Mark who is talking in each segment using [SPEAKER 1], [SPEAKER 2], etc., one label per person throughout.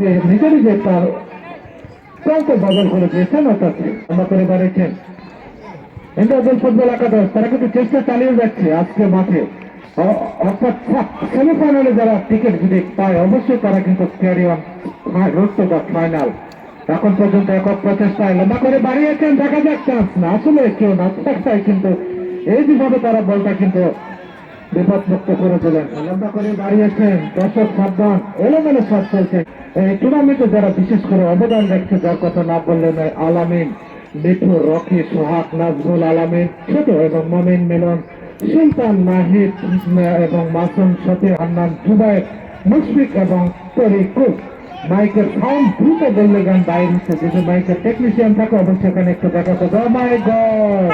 [SPEAKER 1] নিজে নিজে তার প্রান্ত বদল করে দিয়েছেন অর্থাৎ আমরা বেড়েছেন ইন্দ্রজল ফুটবল একাদশ, তারা কিন্তু চেষ্টা চালিয়ে যাচ্ছে আজকে মাঠে। অর্থাৎ সেমিফাইনালে যারা টিকিট যদি পায়, অবশ্যই তারা কিন্তু stadium road to the final এখন পর্যন্ত একক প্রচেষ্টায় লম্বা করে বাড়িয়েছেন, দেখা যাক চান্স না। আসলে কেউ না থাকতাই কিন্তু এই যেভাবে তারা বলটা কিন্তু বিপদমুক্ত করে দিলেন। লম্বা করে বাড়িয়েছেন দর্শক সাবধান এলোমেলো সব চলছে এই টুর্নামেন্টে যারা বিশেষ করে অবদান রাখছে যার কথা না বললেন নয়, আলামিন মিঠু রকি সোহাগ নাজমুল আলামিন ছোট এবং মমিন মিলন সুলতান নাহিদ এবং মাসুম সতী হান্নান জুবাইর মুশফিক এবং তরিকুল মাইকের সাউন্ড দ্রুত বললে গান বাইরে হচ্ছে। যদি মাইকের টেকনিশিয়ান থাকে অবশ্যই এখানে একটু দেখা তো মাই গড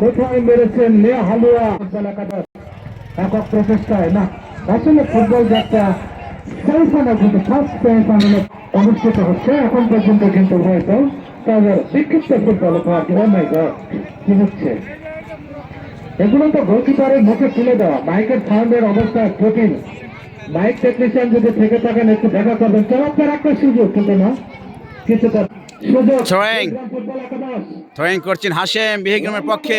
[SPEAKER 1] কোথায় মেরেছেন লে হালুয়া? একক প্রচেষ্টায় না আসলে ফুটবল যে একটা সেমিফাইনাল কিন্তু ফার্স্ট সেমিফাইনালে অনুষ্ঠিত হচ্ছে এখন পর্যন্ত কিন্তু হয়তো তাদের বিক্ষিপ্ত ফুটবল গড কি হচ্ছে? এগুলো তো গোলকিপারের মুখে তুলে দেওয়া। মাইকের সাউন্ডের অবস্থা কঠিন। মাইক টেকনিশিয়ান যদি থেকে থাকেন একটু দেখা করবেন। চমৎকার একটা সুযোগ কিন্তু না? কিছুটা সুযোগ।
[SPEAKER 2] থ্রোয়িং করছেন হাসেম বিহেগ্রামের পক্ষে।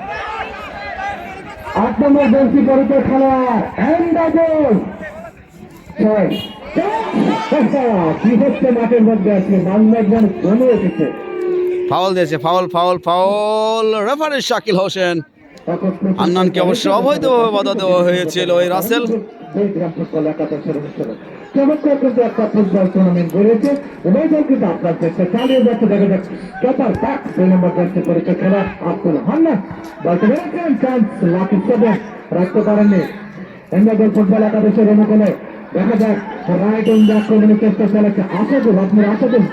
[SPEAKER 1] আট নম্বর জার্সি পরিত কি হচ্ছে মাঠের মধ্যে আছে জমে
[SPEAKER 2] ফাউল দিয়েছে, foul foul foul. Referee Shakil Hossain. আন্নানকে অবশ্য অবৈধভাবে বাধা দেওয়া হয়েছিল। ওই রাসেল
[SPEAKER 1] চমৎকার কিন্তু একটা ফুটবল টুর্নামেন্ট গড়েছে দল কিন্তু আপনার চেষ্টা চালিয়ে যাচ্ছে দেখা যাচ্ছে কেপার পাক দুই রাখতে পারেননি এন্ডাগল ফুটবল একাদশের অনুকূলে দেখা যাক রাইট উইং চেষ্টা চালাচ্ছে আসাদুল আপনার আসাদুল